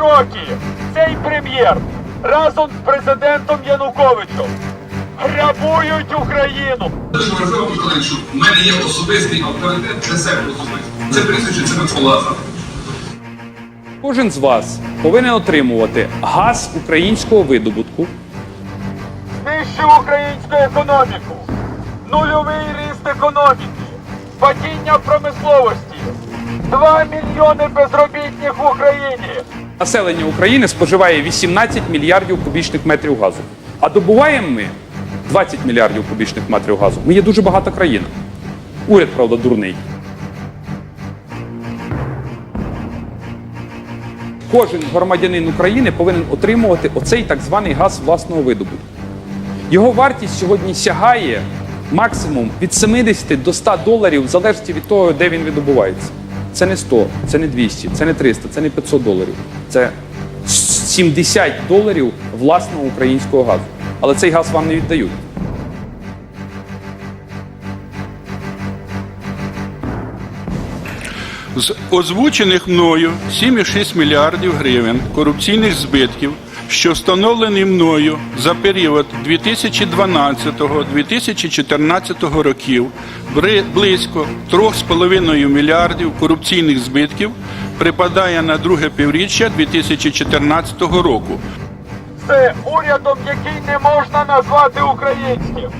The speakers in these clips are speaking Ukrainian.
роки цей прем'єр разом з президентом Януковичем грабують Україну. Дуже важливо, в мене є особистий авторитет для себе особисто. Це прізвище, це Микола. Кожен з вас повинен отримувати газ українського видобутку, Знищив українську економіку, нульовий ріст економіки, падіння промисловості, 2 мільйони безробітних в Україні. Населення України споживає 18 мільярдів кубічних метрів газу. А добуваємо ми 20 мільярдів кубічних метрів газу. Ми є дуже багата країна. Уряд, правда, дурний. Кожен громадянин України повинен отримувати оцей так званий газ власного видобутку. Його вартість сьогодні сягає максимум від 70 до 100 доларів, в залежності від того, де він видобувається. Це не 100, це не 200, це не 300, це не 500 доларів. Це 70 доларів власного українського газу. Але цей газ вам не віддають. З озвучених мною 7,6 мільярдів гривень корупційних збитків, що встановлені мною за період 2012-2014 років, близько 3,5 мільярдів корупційних збитків припадає на друге півріччя 2014 року. Це урядом, який не можна назвати українським.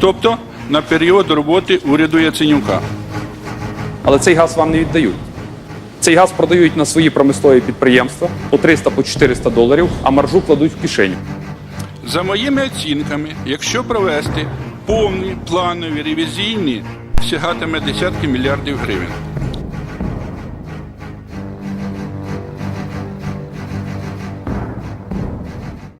Тобто на період роботи уряду Яценюка. Але цей газ вам не віддають. Цей газ продають на свої промислові підприємства по 300 по 400 доларів, а маржу кладуть в кишеню. За моїми оцінками, якщо провести повні планові ревізійні, сягатиме десятки мільярдів гривень.